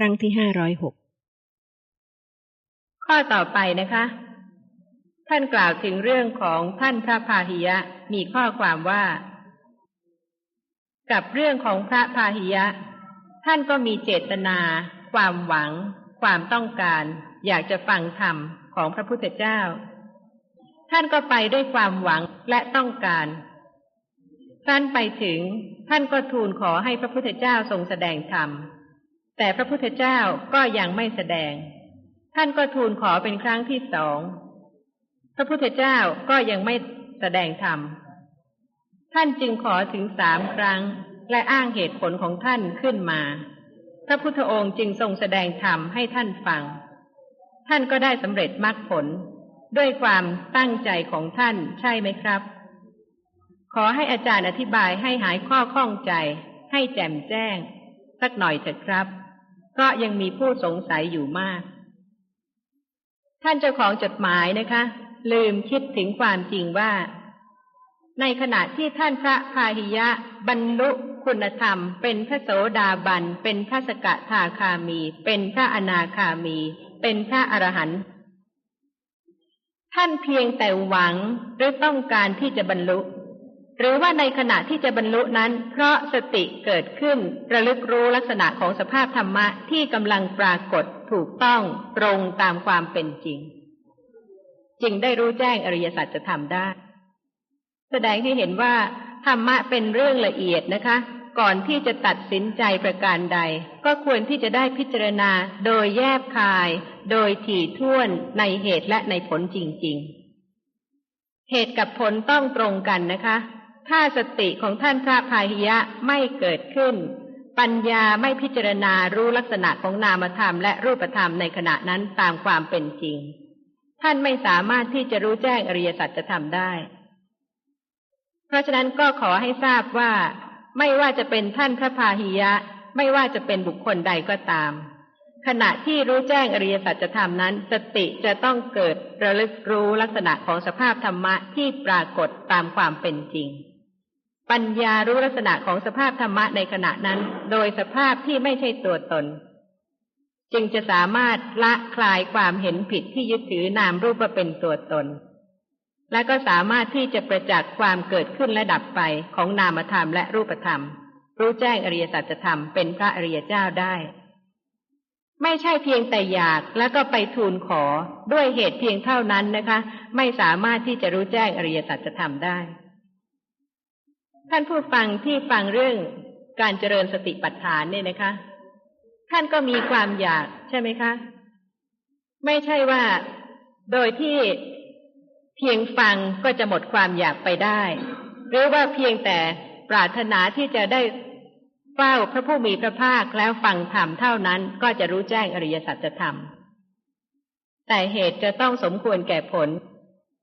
ครั้งที่ห้าร้อยหกข้อต่อไปนะคะ ท่านกล่าวถึงเรื่องของท่านพระพาหิยะมีข้อความว่า กับเรื่องของพระพาหิยะ ท่านก็มีเจตนา ความหวัง ความต้องการ อยากจะฟังธรรมของพระพุทธเจ้า ท่านก็ไปด้วยความหวังและต้องการท่านไปถึง ท่านก็ทูลขอให้พระพุทธเจ้าทรงแสดงธรรม แต่พระพุทธเจ้าก็ยังไม่แสดง ท่านก็ทูลขอเป็นครั้งที่สอง พระพุทธเจ้าก็ยังไม่แสดงธรรม ท่านจึงขอถึงสามครั้งและอ้างเหตุผลของท่านขึ้นมา พระพุทธองค์จึงทรงแสดงธรรมให้ท่านฟัง ท่านก็ได้สำเร็จมรรคผลด้วยความตั้งใจของท่านใช่ไหมครับ ขอให้อาจารย์อธิบายให้หายข้อข้องใจ ให้แจ่มแจ้ง สักหน่อยเถิดครับ ก็ยังมีผู้สงสัยอยู่มาก ท่านเจ้าของจดหมายนะคะ ลืมคิดถึงความจริงว่า ในขณะที่ท่านพระพาหิยะ บรรลุคุณธรรม เป็นพระโสดาบัน เป็นพระสกทาคามี เป็นพระอนาคามี เป็นพระอรหันต์ท่านเพียงแต่หวังหรือต้องการที่จะบรรลุ หรือว่าในขณะที่จะบรรลุนั้น เพราะสติเกิดขึ้น ระลึกรู้ลักษณะของสภาพธรรมะที่กำลังปรากฏถูกต้องตรงตามความเป็นจริง จึงได้รู้แจ้งอริยสัจจะทำได้ แสดงให้เห็นว่า ธรรมะเป็นเรื่องละเอียดนะคะ ก่อนที่จะตัดสินใจประการใด ก็ควรที่จะได้พิจารณาโดยแยบคาย โดยถี่ถ้วนในเหตุและในผลจริง ๆ เหตุกับผลต้องตรงกันนะคะ ถ้าสติของท่านพระพาหิยะไม่เกิดขึ้น ปัญญาไม่พิจารณารู้ลักษณะของนามธรรมและรูปธรรมในขณะนั้นตามความเป็นจริง ท่านไม่สามารถที่จะรู้แจ้งอริยสัจจะทำได้ เพราะฉะนั้นก็ขอให้ทราบว่า ไม่ว่าจะเป็นท่านพระพาหิยะ ไม่ว่าจะเป็นบุคคลใดก็ตาม ขณะที่รู้แจ้งอริยสัจธรรมนั้น สติจะต้องเกิดระลึกรู้ลักษณะของสภาพธรรมะที่ปรากฏตามความเป็นจริง ปัญญารู้ลักษณะของสภาพธรรมะในขณะนั้น โดยสภาพที่ไม่ใช่ตัวตน จึงจะสามารถละคลายความเห็นผิดที่ยึดถือนามรูปว่าเป็นตัวตน และก็สามารถที่จะประจักษ์ความเกิดขึ้นและดับไปของนามธรรมและรูปธรรม รู้แจ้งอริยสัจธรรมเป็นพระอริยเจ้าได้ ไม่ใช่เพียงแต่อยากแล้วก็ไปทูลขอด้วยเหตุเพียงเท่านั้นนะคะ ไม่สามารถที่จะรู้แจ้งอริยสัจธรรมได้ ท่านผู้ฟังที่ฟังเรื่องการเจริญสติปัฏฐานเนี่ยนะคะ ท่านก็มีความอยากใช่ไหมคะ ไม่ใช่ว่าโดยที่เพียงฟังก็จะหมดความอยากไปได้ หรือว่าเพียงแต่ปรารถนาที่จะได้เฝ้าพระผู้มีพระภาคแล้วฟังธรรมเท่านั้นก็จะรู้แจ้งอริยสัจธรรม แต่เหตุจะต้องสมควรแก่ผล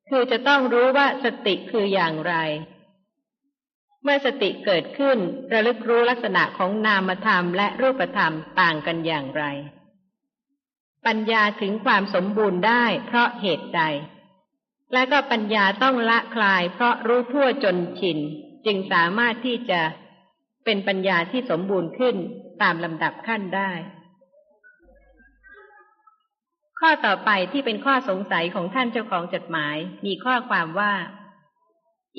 คือจะต้องรู้ว่าสติคืออย่างไร เมื่อสติเกิดขึ้น ระลึกรู้ลักษณะของนามธรรมและรูปธรรมต่างกันอย่างไร ปัญญาถึงความสมบูรณ์ได้เพราะเหตุใด และก็ปัญญาต้องละคลายเพราะรู้ทั่วจนชิน จึงสามารถที่จะเป็นปัญญาที่สมบูรณ์ขึ้นตามลำดับขั้นได้ ข้อต่อไปที่เป็นข้อสงสัยของท่านเจ้าของจดหมายมีข้อความว่า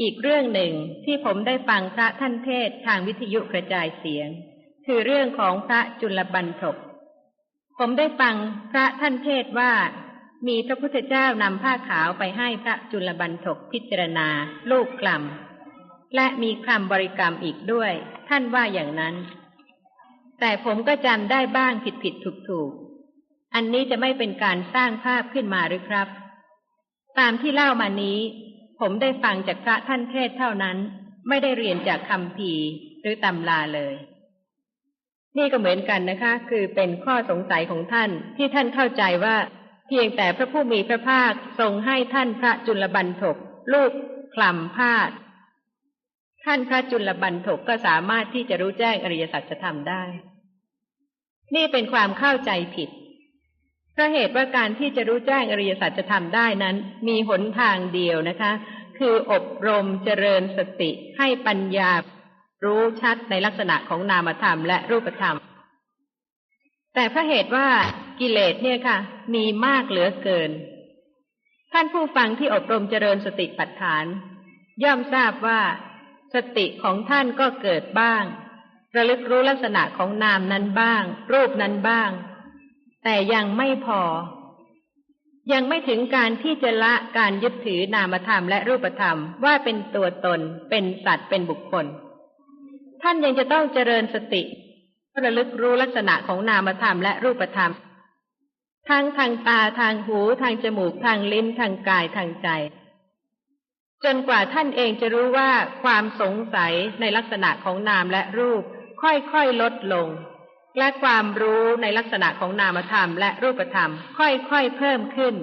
อีกเรื่องหนึ่งที่ผมได้ฟังพระท่านเทศทางวิทยุกระจายเสียง คือเรื่องของพระจุลบันทกผมได้ฟังพระท่านเทศว่า มีพระพุทธเจ้านำผ้าขาวไปให้พระจุลบันทกพิจารณา ลูกกลัมและมีคำบริกรรมอีกด้วย ท่านว่าอย่างนั้น แต่ผมก็จำได้บ้างผิดผิดถูกถูกอันนี้จะไม่เป็นการสร้างภาพขึ้นมาหรือครับ ตามที่เล่ามานี้ ผมได้ฟังจากพระท่านเทศเท่านั้น ไม่ได้เรียนจากคำพีหรือตำลาเลย นี่ก็เหมือนกันนะคะ คือเป็นข้อสงสัยของท่านที่ท่านเข้าใจว่าเพียงแต่พระผู้มีพระภาคทรงให้ท่านพระจุลบันทกลูกคลำผ้าท่านพระจุลบันทกก็สามารถที่จะรู้แจ้งอริยสัจธรรมได้ นี่เป็นความเข้าใจผิด พราะเหตุว่าการที่จะรู้แจ้งอริยสัจธรรมได้นั้น มีหนทางเดียวนะคะ คืออบรมเจริญสติให้ปัญญารู้ชัดในลักษณะของนามธรรมและรูปธรรม แต่เพราะเหตุว่ากิเลสเนี่ยค่ะ มีมากเหลือเกิน ท่านผู้ฟังที่อบรมเจริญสติปัฏฐาน ย่อมทราบว่า สติของท่านก็เกิดบ้าง ระลึกรู้ลักษณะของนามนั้นบ้าง รูปนั้นบ้าง แต่ยังไม่พอ ยังไม่ถึงการที่จะละการยึดถือนามธรรมและรูปธรรมว่าเป็นตัวตน เป็นสัตว์เป็นบุคคล ท่านยังจะต้องเจริญสติระลึกรู้ลักษณะของนามธรรมและรูปธรรมทั้งทางตาทางหูทางจมูกทางลิ้นทางกายทางใจ จนกว่าท่านเองจะรู้ว่าความสงสัยในลักษณะของนามและรูป ค่อยๆลดลง และความรู้ในลักษณะของนามธรรมและรูปธรรม ค่อยๆเพิ่มขึ้น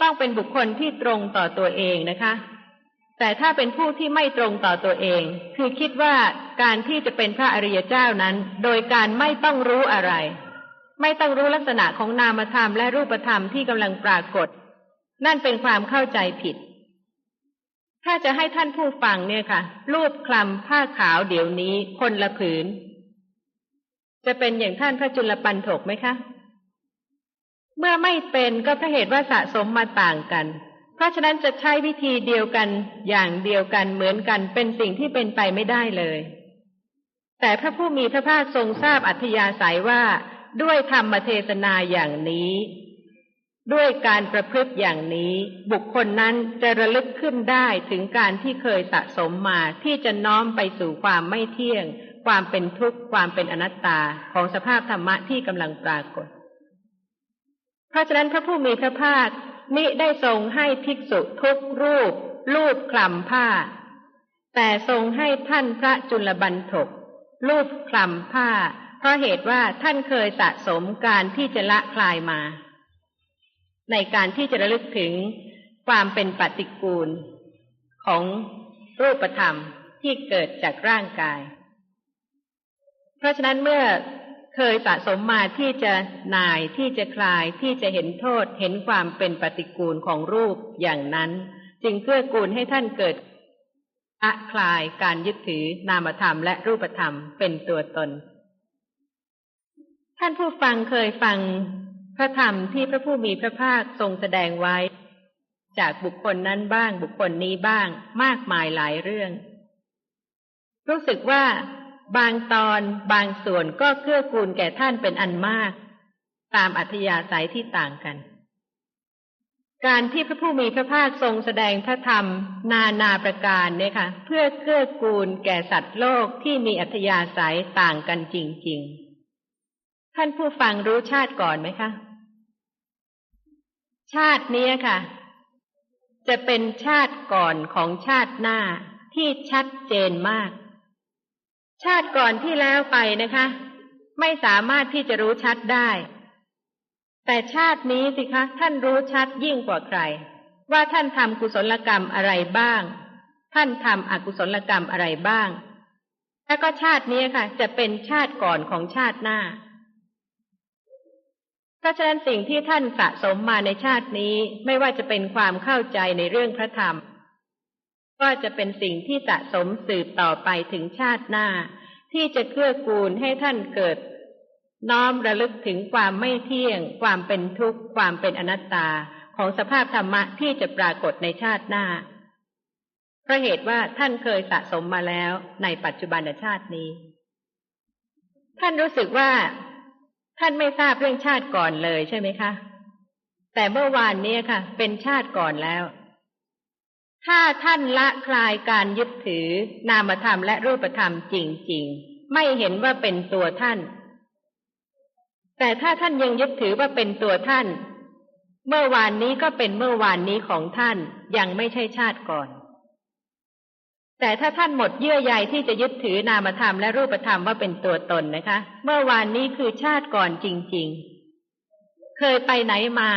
ต้องเป็นบุคคลที่ตรงต่อตัวเองนะคะ แต่ถ้าเป็นผู้ที่ไม่ตรงต่อตัวเอง คือคิดว่าการที่จะเป็นพระอริยเจ้านั้น โดยการไม่ต้องรู้อะไร ไม่ต้องรู้ลักษณะของนามธรรมและรูปธรรมที่กำลังปรากฏ นั่นเป็นความเข้าใจผิด ถ้าจะให้ท่านผู้ฟังเนี่ยค่ะ รูปคลำผ้าขาวเดี๋ยวนี้คนละผืน จะเป็นอย่างท่านพระจุลปันถกไหมคะ เมื่อไม่เป็นก็เพราะเหตุว่าสะสมมาต่างกัน เพราะฉะนั้นจะใช้วิธีเดียวกันอย่างเดียวกันเหมือนกันเป็นสิ่งที่เป็นไปไม่ได้เลย แต่พระผู้มีพระภาคทรงทราบอัธยาศัยว่าด้วยธรรมเทศนาอย่างนี้ ด้วยการประพฤติอย่างนี้ บุคคลนั้นจะระลึกขึ้นได้ถึงการที่เคยสะสมมาที่จะน้อมไปสู่ความไม่เที่ยง ความเป็นทุกข์ความเป็นอนัตตาของสภาพธรรมะที่กำลังปรากฏ เพราะฉะนั้นพระผู้มีพระภาคมิได้ทรงให้ภิกษุทุกรูปลูบคลำผ้า แต่ทรงให้ท่านพระจุลบันทกลูบคลำผ้า เพราะเหตุว่าท่านเคยสะสมการที่จะละคลายมา ในการที่จะระลึกถึงความเป็นปฏิกูลของรูปธรรมที่เกิดจากร่างกาย เพราะฉะนั้นเมื่อเคยสะสมมาที่จะนายที่จะคลายที่จะเห็นโทษเห็นความเป็นปฏิกูลของรูปอย่างนั้น จึงเพื่อกูลให้ท่านเกิดอะคลายการยึดถือนามธรรมและรูปธรรมเป็นตัวตน ท่านผู้ฟังเคยฟังพระธรรมที่พระผู้มีพระภาคทรงแสดงไว้ จากบุคคลนั้นบ้างบุคคลนี้บ้างมากมายหลายเรื่อง รู้สึกว่า บางตอนบางส่วนก็เกื้อกูลแก่ท่านเป็นอันมาก ตามอัธยาศัยที่ต่างกัน การที่พระผู้มีพระภาคทรงแสดงพระธรรม นานาประการเนี่ยค่ะ เพื่อเกื้อกูลแก่สัตว์โลกที่มีอัธยาศัยต่างกันจริง ๆ ท่านผู้ฟังรู้ชาติก่อนไหมคะ ชาตินี้ค่ะ จะเป็นชาติก่อนของชาติหน้าที่ชัดเจนมาก ชาติก่อนที่แล้วไปนะคะ ไม่สามารถที่จะรู้ชัดได้ แต่ชาตินี้สิคะ ท่านรู้ชัดยิ่งกว่าใคร ว่าท่านทำกุศลกรรมอะไรบ้าง ท่านทำอกุศลกรรมอะไรบ้าง แล้วก็ชาตินี้ค่ะ จะเป็นชาติก่อนของชาติหน้า เพราะฉะนั้นสิ่งที่ท่านสะสมมาในชาตินี้ไม่ว่าจะเป็นความเข้าใจในเรื่องพระธรรม ก็จะเป็นสิ่งที่สะสมสืบต่อไปถึงชาติหน้า ที่จะเกื้อกูลให้ท่านเกิด น้อมระลึกถึงความไม่เที่ยง ความเป็นทุกข์ ความเป็นอนัตตาของสภาพธรรมะที่จะปรากฏในชาติหน้าเพราะเหตุว่าท่านเคยสะสมมาแล้วในปัจจุบันชาตินี้ ท่านรู้สึกว่า ท่านไม่ทราบเรื่องชาติก่อนเลยใช่ไหมคะ แต่เมื่อวานนี้ค่ะ เป็นชาติก่อนแล้ว ถ้าท่านละคลายการยึดถือนามธรรมและรูปธรรมจริง ๆ ไม่เห็นว่าเป็นตัวท่าน แต่ถ้าท่านยังยึดถือว่าเป็นตัวท่าน เมื่อวานนี้ก็เป็นเมื่อวานนี้ของท่านยังไม่ใช่ชาติก่อน แต่ถ้าท่านหมดเยื่อใยที่จะยึดถือนามธรรมและรูปธรรมว่าเป็นตัวตนนะคะ เมื่อวานนี้คือชาติก่อนจริง ๆ เคยไปไหนมา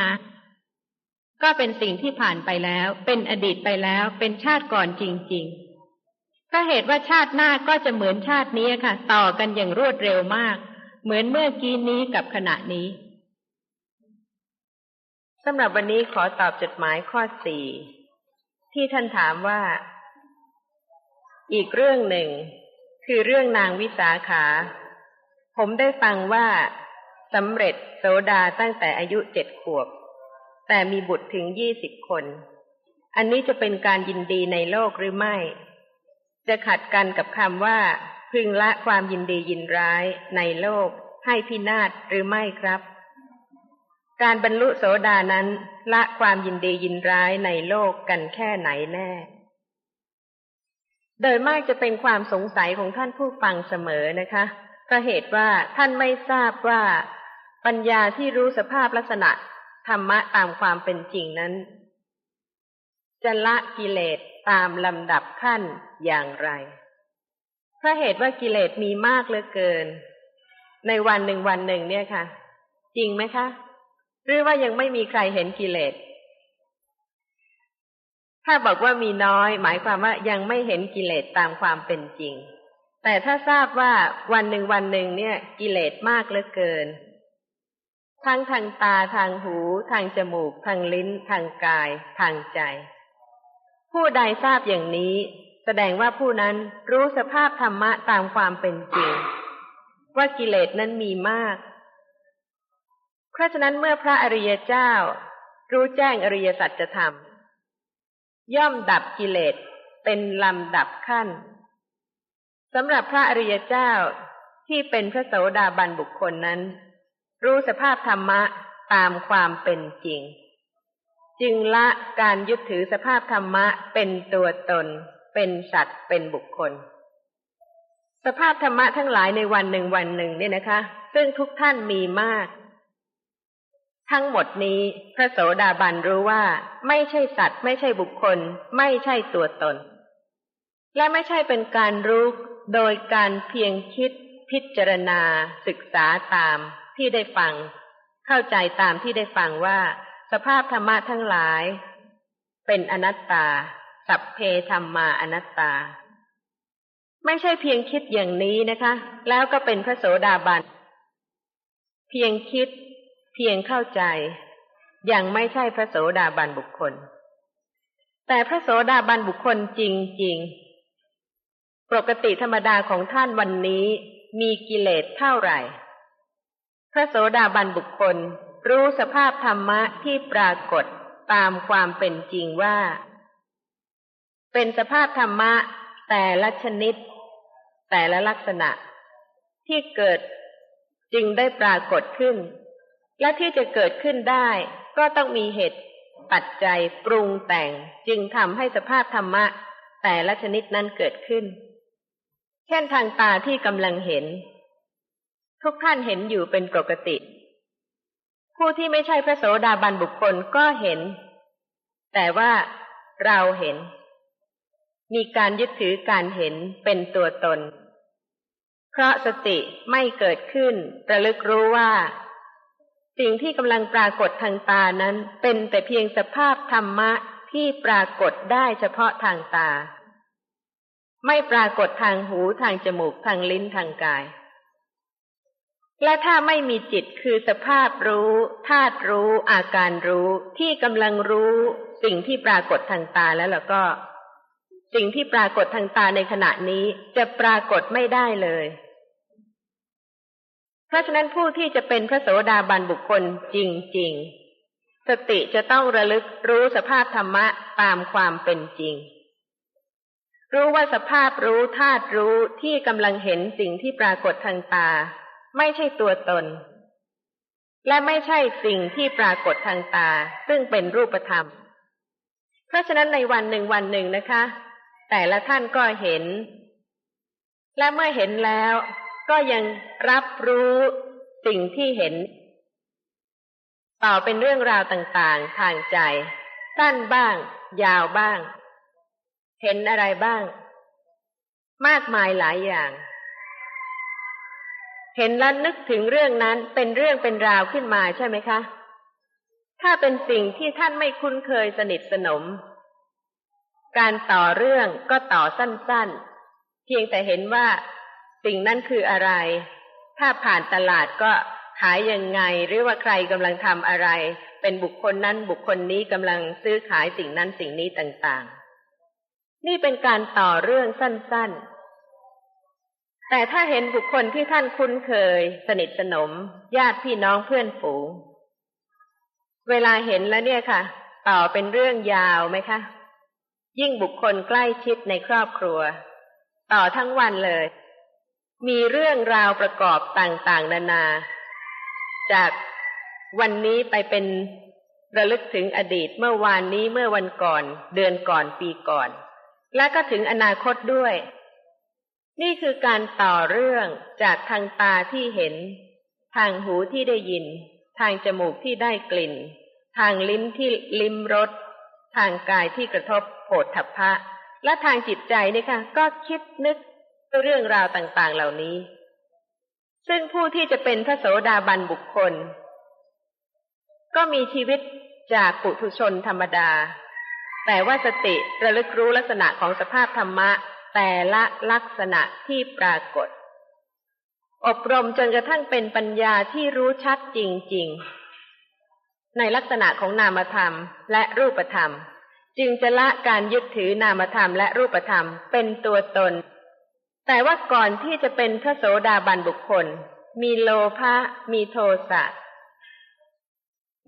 ก็เป็นสิ่งที่ผ่านไปแล้ว เป็นอดีตไปแล้ว เป็นชาติก่อนจริงๆก็เหตุว่าชาติหน้าก็จะเหมือนชาตินี้ค่ะ ต่อกันอย่างรวดเร็วมาก เหมือนเมื่อกี้นี้กับขณะนี้สำหรับวันนี้ขอตอบจดหมายข้อสี่ที่ท่านถามว่า อีกเรื่องหนึ่ง คือเรื่องนางวิสาขา ผมได้ฟังว่าสำเร็จโสดาตั้งแต่อายุเจ็ดขวบ แต่มีบุตรถึงยี่สิบคน อันนี้จะเป็นการยินดีในโลกหรือไม่ จะขัดกันกับคำว่า พึงละความยินดียินร้ายในโลกให้พินาศหรือไม่ครับ การบรรลุโสดานั้น ละความยินดียินร้ายในโลกกันแค่ไหนแน่ โดยมากจะเป็นความสงสัยของท่านผู้ฟังเสมอนะคะเพราะเหตุว่าท่านไม่ทราบว่า ปัญญาที่รู้สภาพลักษณะ ธรรมะตามความเป็นจริงนั้น จะละกิเลสตามลำดับขั้นอย่างไรเพราะเหตุว่ากิเลสมีมากเหลือเกิน ในวันหนึ่งวันหนึ่งเนี่ยค่ะ จริงไหมคะ หรือว่ายังไม่มีใครเห็นกิเลส ถ้าบอกว่ามีน้อย หมายความว่ายังไม่เห็นกิเลสตามความเป็นจริง แต่ถ้าทราบว่าวันหนึ่งวันหนึ่งเนี่ย กิเลสมากเหลือเกิน ทั้งทางตาทางหู ทางจมูก ทางลิ้น ทางกาย ทางใจ ผู้ใดทราบอย่างนี้ แสดงว่าผู้นั้นรู้สภาพธรรมะตามความเป็นจริง ว่ากิเลสนั้นมีมาก เพราะฉะนั้นเมื่อพระอริยเจ้า รู้แจ้งอริยสัจธรรม ย่อมดับกิเลสเป็นลำดับขั้นสำหรับพระอริยเจ้าที่เป็นพระโสดาบันบุคคลนั้น รู้สภาพธรรมะตามความเป็นจริง จึงละการยึดถือสภาพธรรมะเป็นตัวตน เป็นสัตว์เป็นบุคคล สภาพธรรมะทั้งหลายในวันหนึ่งวันหนึ่งเนี่ยนะคะ ซึ่งทุกท่านมีมาก ทั้งหมดนี้พระโสดาบันรู้ว่า ไม่ใช่สัตว์ ไม่ใช่บุคคล ไม่ใช่ตัวตน และไม่ใช่เป็นการรู้โดยการเพียงคิดพิจารณาศึกษาตาม ที่ได้ฟัง เข้าใจตามที่ได้ฟังว่า สภาพธรรมะทั้งหลาย เป็นอนัตตา สัพเพธรรมาอนัตตา ไม่ใช่เพียงคิดอย่างนี้นะคะ แล้วก็เป็นพระโสดาบัน เพียงคิด เพียงเข้าใจ ยังไม่ใช่พระโสดาบันบุคคล แต่พระโสดาบันบุคคลจริง ๆปกติธรรมดาของท่านวันนี้มีกิเลสเท่าไหร่ พระโสดาบันบุคคลรู้สภาพธรรมะที่ปรากฏตามความเป็นจริงว่า เป็นสภาพธรรมะแต่ละชนิด แต่ละลักษณะ ที่เกิดจึงได้ปรากฏขึ้น และที่จะเกิดขึ้นได้ ก็ต้องมีเหตุปัจจัยปรุงแต่งจึงทำให้สภาพธรรมะ แต่ละชนิดนั้นเกิดขึ้น เช่นทางตาที่กำลังเห็น ทุกท่านเห็นอยู่เป็นปกติ ผู้ที่ไม่ใช่พระโสดาบันบุคคลก็เห็น แต่ว่าเราเห็น มีการยึดถือการเห็นเป็นตัวตน เพราะสติไม่เกิดขึ้นระลึกรู้ว่า สิ่งที่กำลังปรากฏทางตานั้นเป็นแต่เพียงสภาพธรรมะที่ปรากฏได้เฉพาะทางตา ไม่ปรากฏทางหูทางจมูกทางลิ้นทางกาย และถ้าไม่มีจิตคือสภาพรู้ธาตุรู้ อาการรู้ที่กำลังรู้สิ่งที่ปรากฏทางตาแล้วล่ะก็ สิ่งที่ปรากฏทางตาในขณะนี้จะปรากฏไม่ได้เลย เพราะฉะนั้นผู้ที่จะเป็นพระโสดาบันบุคคลจริง ๆ สติจะต้องระลึกรู้สภาพธรรมะตามความเป็นจริง รู้ว่าสภาพรู้ธาตุรู้ที่กำลังเห็นสิ่งที่ปรากฏทางตา ไม่ใช่ตัวตน และไม่ใช่สิ่งที่ปรากฏทางตา ซึ่งเป็นรูปธรรม เพราะฉะนั้นในวันหนึ่งวันหนึ่งนะคะ แต่ละท่านก็เห็น และเมื่อเห็นแล้วก็ยังรับรู้สิ่งที่เห็น ต่อเป็นเรื่องราวต่างๆ ทางใจ สั้นบ้าง ยาวบ้าง เห็นอะไรบ้าง มากมายหลายอย่าง เห็นแล้วนึกถึงเรื่องนั้นเป็นเรื่องเป็นราวขึ้นมาใช่ไหมคะ ถ้าเป็นสิ่งที่ท่านไม่คุ้นเคยสนิทสนม การต่อเรื่องก็ต่อสั้นๆ เพียงแต่เห็นว่าสิ่งนั้นคืออะไร ถ้าผ่านตลาดก็ขายยังไง หรือว่าใครกำลังทำอะไร เป็นบุคคลนั้นบุคคลนี้กำลังซื้อขายสิ่งนั้นสิ่งนี้ต่างๆ นี่เป็นการต่อเรื่องสั้นๆ แต่ถ้าเห็นบุคคลที่ท่านคุ้นเคย สนิทสนม ญาติพี่น้องเพื่อนฝูง เวลาเห็นแล้วเนี่ยค่ะ ต่อเป็นเรื่องยาวไหมคะ ยิ่งบุคคลใกล้ชิดในครอบครัว ต่อทั้งวันเลย มีเรื่องราวประกอบต่างๆ นานา จากวันนี้ไปเป็นระลึกถึงอดีตเมื่อวานนี้เมื่อวันก่อน เดือนก่อนปีก่อน และก็ถึงอนาคตด้วย นี่คือการต่อเรื่องจากทางตาที่เห็น ทางหูที่ได้ยิน ทางจมูกที่ได้กลิ่น ทางลิ้นที่ลิ้มรส ทางกายที่กระทบโผฏฐัพพะ และทางจิตใจนี่ค่ะ ก็คิดนึกเรื่องราวต่างๆเหล่านี้ ซึ่งผู้ที่จะเป็นพระโสดาบันบุคคล ก็มีชีวิตจากปุถุชนธรรมดา แต่ว่าสติระลึกรู้ลักษณะของสภาพธรรมะ แต่ละลักษณะที่ปรากฏ อบรมจนกระทั่งเป็นปัญญาที่รู้ชัดจริง ๆ ในลักษณะของนามธรรมและรูปธรรม จึงจะละการยึดถือนามธรรมและรูปธรรมเป็นตัวตน แต่ว่าก่อนที่จะเป็นพระโสดาบันบุคคล มีโลภะมีโทสะ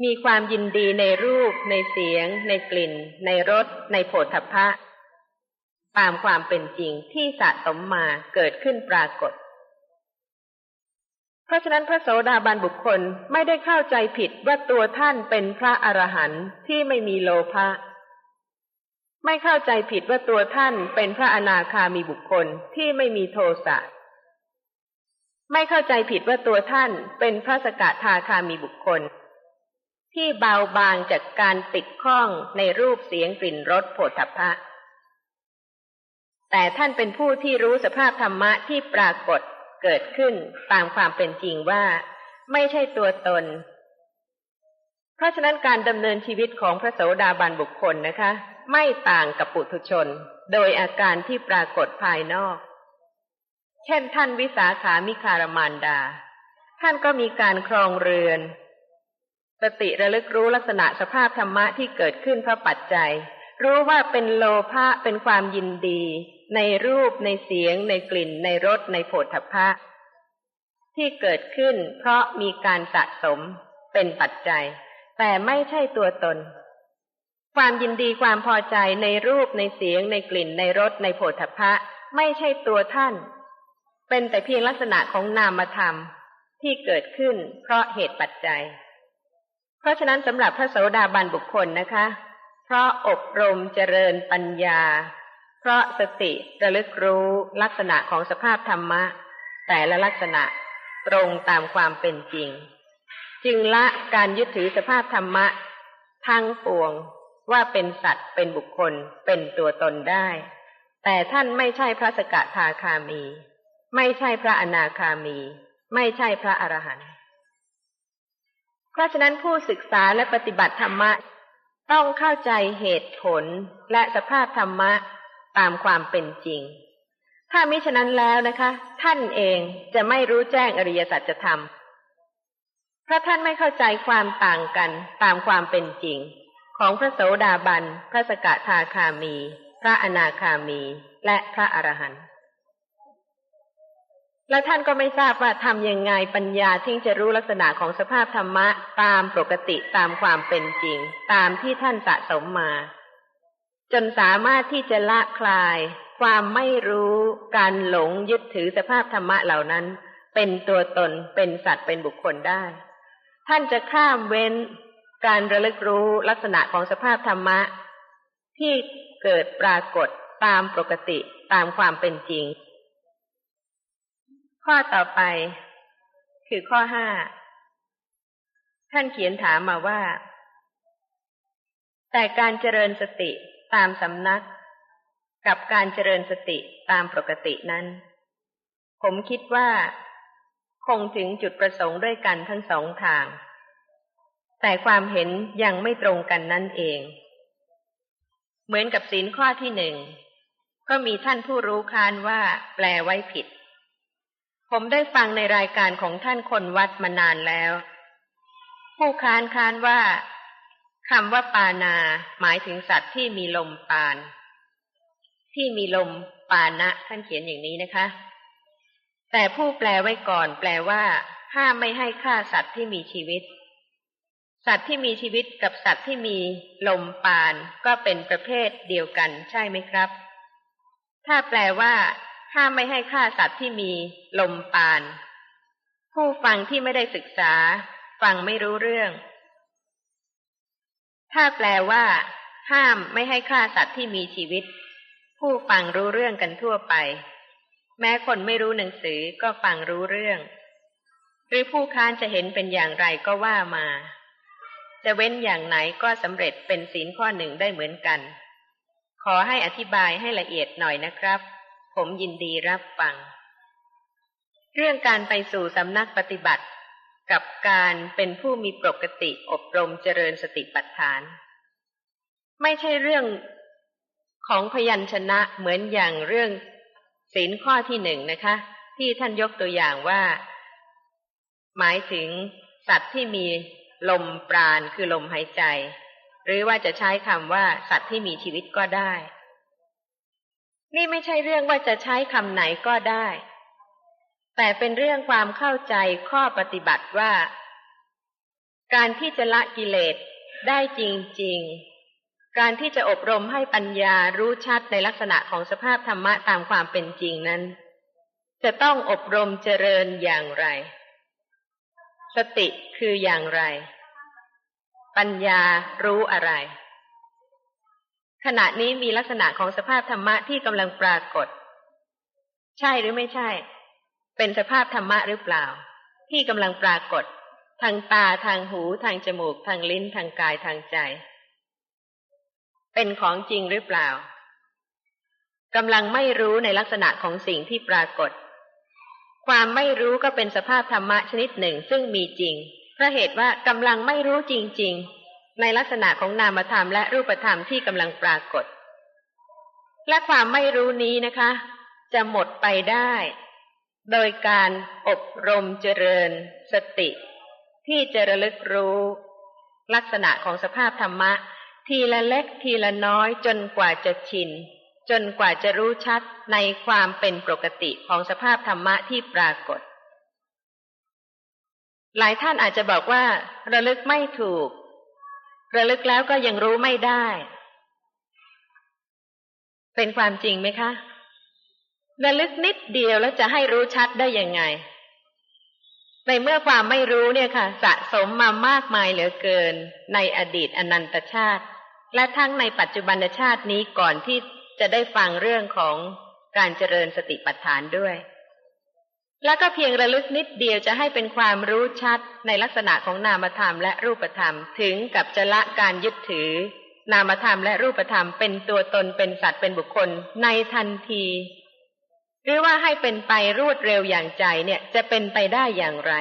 มีความยินดีในรูป ในเสียง ในกลิ่น ในรส ในโผฏฐัพพะ ตามความเป็นจริงที่สะสมมาเกิดขึ้นปรากฏ เพราะฉะนั้นพระโสดาบันบุคคลไม่ได้เข้าใจผิดว่าตัวท่านเป็นพระอรหันต์ที่ไม่มีโลภะไม่เข้าใจผิดว่าตัวท่านเป็นพระอนาคามีบุคคลที่ไม่มีโทสะไม่เข้าใจผิดว่าตัวท่านเป็นพระสกทาคามีบุคคล ที่เบาบางจากการติดข้องในรูปเสียงกลิ่นรสโผฏฐัพพะ แต่ท่านเป็นผู้ที่รู้สภาพธรรมะที่ปรากฏเกิดขึ้นตามความเป็นจริงว่า ไม่ใช่ตัวตน เพราะฉะนั้นการดำเนินชีวิตของพระโสดาบันบุคคลนะคะ ไม่ต่างกับปุถุชน โดยอาการที่ปรากฏภายนอก เช่นท่านวิสาขามิคารมานดา ท่านก็มีการครองเรือน สติระลึกรู้ลักษณะสภาพธรรมะที่เกิดขึ้นเพราะปัจจัย รู้ว่าเป็นโลภะเป็นความยินดี ในรูปในเสียง ในกลิ่น ในรสในโผฏฐัพพะ ที่เกิดขึ้นเพราะมีการสะสมเป็นปัจจัย แต่ไม่ใช่ตัวตน ความยินดีความพอใจในรูปในเสียง ในกลิ่น ในรสในโผฏฐัพพะ ไม่ใช่ตัวท่าน เป็นแต่เพียงลักษณะของนามธรรมที่เกิดขึ้นเพราะเหตุปัจจัย เพราะฉะนั้นสำหรับพระโสดาบันบุคคลนะคะ เพราะอบรมเจริญปัญญา พราะสติระลึกรู้ลักษณะของสภาพธรรมะ แต่ละลักษณะตรงตามความเป็นจริง จึงละการยึดถือสภาพธรรมะ ทั้งปวงว่าเป็นสัตว์เป็นบุคคลเป็นตัวตนได้ แต่ท่านไม่ใช่พระสกทาคามี ไม่ใช่พระอนาคามี ไม่ใช่พระอรหันต์เพราะฉะนั้นผู้ศึกษาและปฏิบัติธรรมะ ต้องเข้าใจเหตุผลและสภาพธรรมะ ตามความเป็นจริง ถ้ามิฉะนั้นแล้วนะคะ ท่านเองจะไม่รู้แจ้งอริยสัจธรรมเพราะท่านไม่เข้าใจความต่างกันตามความเป็นจริง ของพระโสดาบัน พระสกทาคามี พระอนาคามี และพระอรหันต์และท่านก็ไม่ทราบว่าทำยังไงปัญญาที่จะรู้ลักษณะของสภาพธรรมะตามปกติตามความเป็นจริง ตามที่ท่านสะสมมา จนสามารถที่จะละคลาย ความไม่รู้การหลงยึดถือสภาพธรรมะเหล่านั้น เป็นตัวตนเป็นสัตว์เป็นบุคคลได้ ท่านจะข้ามเว้นการระลึกรู้ลักษณะของสภาพธรรมะ ที่เกิดปรากฏตามปกติตามความเป็นจริง ข้อต่อไป คือข้อห้าท่านเขียนถามมาว่า แต่การเจริญสติ ตามสำนัก กับการเจริญสติตามปกตินั้น ผมคิดว่า คงถึงจุดประสงค์ด้วยกันทั้งสองทาง แต่ความเห็นยังไม่ตรงกันนั่นเอง เหมือนกับศีลข้อที่หนึ่งก็มีท่านผู้รู้คานว่าแปลไว้ผิด ผมได้ฟังในรายการของท่านคนวัดมานานแล้ว ผู้คานคานว่า คำว่าปานา หมายถึงสัตว์ที่มีลมปาน ที่มีลมปานะท่านเขียนอย่างนี้นะคะ แต่ผู้แปลไว้ก่อนแปลว่าห้ามไม่ให้ฆ่าสัตว์ที่มีชีวิต สัตว์ที่มีชีวิตกับสัตว์ที่มีลมปานก็เป็นประเภทเดียวกันใช่ไหมครับ ถ้าแปลว่า ห้ามไม่ให้ฆ่าสัตว์ที่มีลมปาน ผู้ฟังที่ไม่ได้ศึกษา ฟังไม่รู้เรื่อง ถ้าแปลว่า ห้ามไม่ให้ฆ่าสัตว์ที่มีชีวิต ผู้ฟังรู้เรื่องกันทั่วไป แม้คนไม่รู้หนังสือก็ฟังรู้เรื่อง หรือผู้ค้านจะเห็นเป็นอย่างไรก็ว่ามา จะเว้นอย่างไหนก็สำเร็จเป็นศีลข้อหนึ่งได้เหมือนกัน ขอให้อธิบายให้ละเอียดหน่อยนะครับ ผมยินดีรับฟัง เรื่องการไปสู่สำนักปฏิบัติ กับการเป็นผู้มีปกติอบรมเจริญสติปัฏฐาน ไม่ใช่เรื่องของพยัญชนะเหมือนอย่างเรื่องศีลข้อที่หนึ่งนะคะ ที่ท่านยกตัวอย่างว่า หมายถึงสัตว์ที่มีลมปราณคือลมหายใจ หรือว่าจะใช้คำว่าสัตว์ที่มีชีวิตก็ได้ นี่ไม่ใช่เรื่องว่าจะใช้คำไหนก็ได้ แต่เป็นเรื่องความเข้าใจข้อปฏิบัติว่า การที่จะละกิเลสได้จริงการที่จะอบรมให้ปัญญารู้ชัดในลักษณะของสภาพธรรมะตามความเป็นจริงนั้น จะต้องอบรมเจริญอย่างไร สติคืออย่างไร ปัญญารู้อะไร ขณะนี้มีลักษณะของสภาพธรรมะที่กำลังปรากฏ ใช่หรือไม่ใช่ เป็นสภาพธรรมะหรือเปล่า ที่กำลังปรากฏ ทางตาทางหูทางจมูก ทางลิ้นทางกายทางใจ เป็นของจริงหรือเปล่ากำลังไม่รู้ในลักษณะของสิ่งที่ปรากฏ ความไม่รู้ก็เป็นสภาพธรรมะชนิดหนึ่งซึ่งมีจริงเพราะเหตุว่ากำลังไม่รู้จริง ๆ ในลักษณะของนามธรรมและรูปธรรมที่กำลังปรากฏ และความไม่รู้นี้นะคะ จะหมดไปได้ โดยการอบรมเจริญสติ ที่จะระลึกรู้ ลักษณะของสภาพธรรมะ ทีละเล็กทีละน้อยจนกว่าจะชิน จนกว่าจะรู้ชัดในความเป็นปกติของสภาพธรรมะที่ปรากฏ หลายท่านอาจจะบอกว่า ระลึกไม่ถูก ระลึกแล้วก็ยังรู้ไม่ได้ เป็นความจริงไหมคะ ระลึกนิดเดียวแล้วจะให้รู้ชัดได้ยังไง ในเมื่อความไม่รู้เนี่ยค่ะ สะสมมามากมายเหลือเกิน ในอดีตอนันตชาติ และทั้งในปัจจุบันชาตินี้ก่อนที่จะได้ฟังเรื่องของการเจริญสติปัฏฐานด้วย แล้วก็เพียงระลึกนิดเดียวจะให้เป็นความรู้ชัดในลักษณะของนามธรรมและรูปธรรม ถึงกับจะละการยึดถือ นามธรรมและรูปธรรมเป็นตัวตนเป็นสัตว์เป็นบุคคลในทันที หรือว่าให้เป็นไปรวดเร็วอย่างใจเนี่ยจะเป็นไปได้อย่างไร